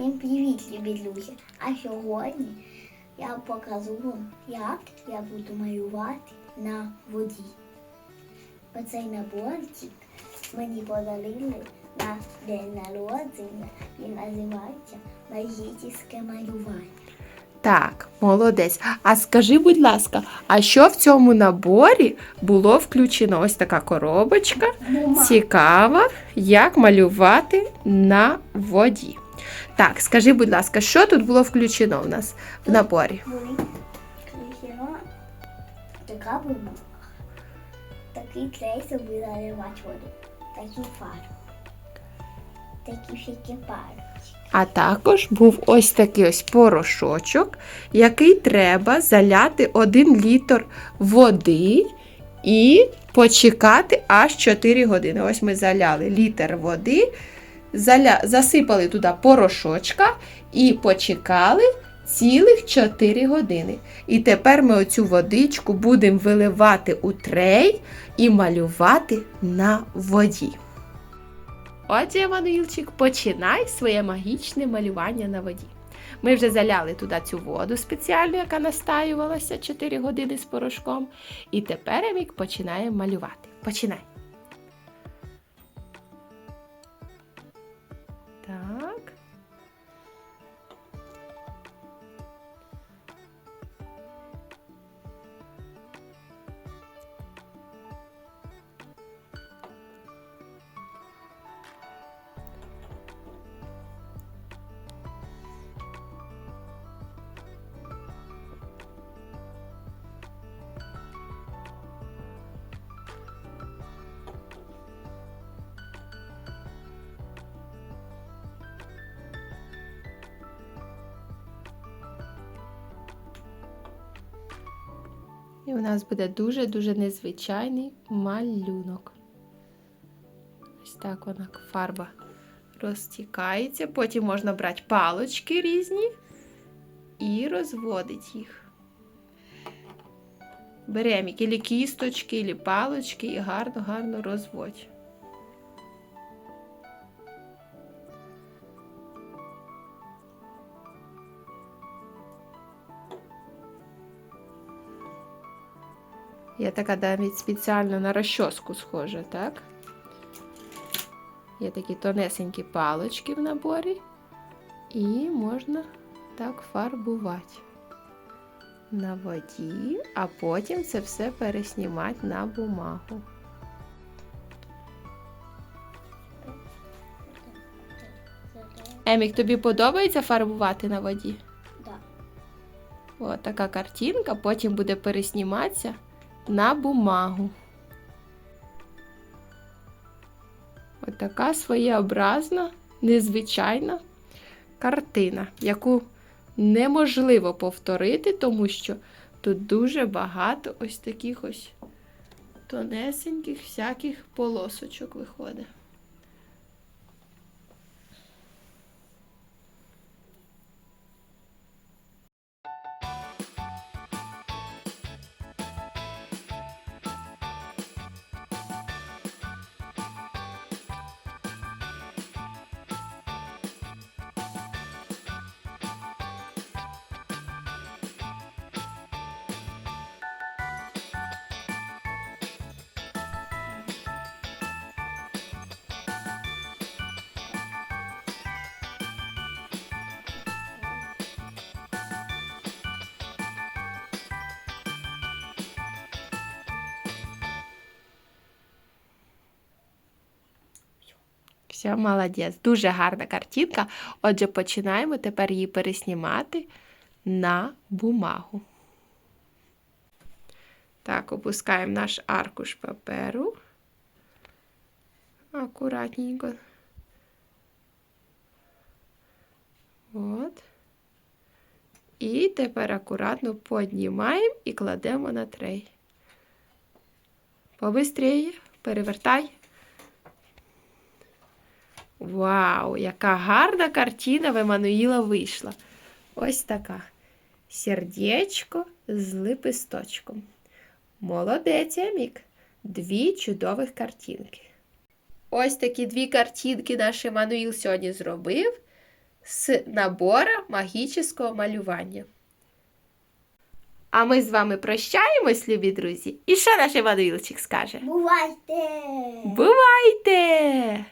Всім привіт, любі друзі! А сьогодні я покажу вам, як я буду малювати на воді. Оцей наборчик мені подарили на день народження. Він називається Магічне малювання. Так, молодець. А скажи, будь ласка, а що в цьому наборі було включено? Ось така коробочка. Цікава, як малювати на воді. Так, скажи, будь ласка, що тут було включено в нас в наборі? Така бумага. Такий клей, щоб заливати воду. Такі фарби. Такі всякі палочки. А також був ось такий ось порошочок, який треба заляти 1 літр води і почекати аж 4 години. Ось ми заляли літр води. Засипали туди порошочка і почекали цілих 4 години. І тепер ми оцю водичку будемо виливати у трей і малювати на воді. Отже, Еммануїлчик, починай своє магічне малювання на воді. Ми вже заляли туди цю воду спеціальну, яка настаювалася 4 години з порошком. І тепер Емік починає малювати. Починай. І у нас буде дуже-дуже незвичайний малюнок. Ось так вона фарба розтікається. Потім можна брати палочки різні і розводити їх. Беремо ілі кісточки, ілі палочки і гарно-гарно розводь. Я така навіть спеціально на розчоску схожа, так? Є такі тонесенькі палочки в наборі, і можна так фарбувати на воді, а потім це все переснімати на бумагу. Емік, тобі подобається фарбувати на воді? Да. О, така картинка, потім буде пересніматися на бумагу. Ось така своєобразна, незвичайна картина, яку неможливо повторити, тому що тут дуже багато ось таких ось тонесеньких всяких полосочок виходить. Все, молодець. Дуже гарна картинка. Отже, починаємо тепер її переснімати на бумагу. Так, опускаємо наш аркуш паперу. Акуратненько. От. І тепер акуратно піднімаємо і кладемо на трей. Побистріє, перевертай. Вау, яка гарна картина в Еммануїла вийшла. Ось така. Сердечко з лепесточком. Молодець, Емік. Дві чудових картинки. Ось такі дві картинки наш Еммануїл сьогодні зробив. з набора магічного малювання. А ми з вами прощаємось, любі друзі. І що наш Іванилчик скаже? Бувайте! Бувайте!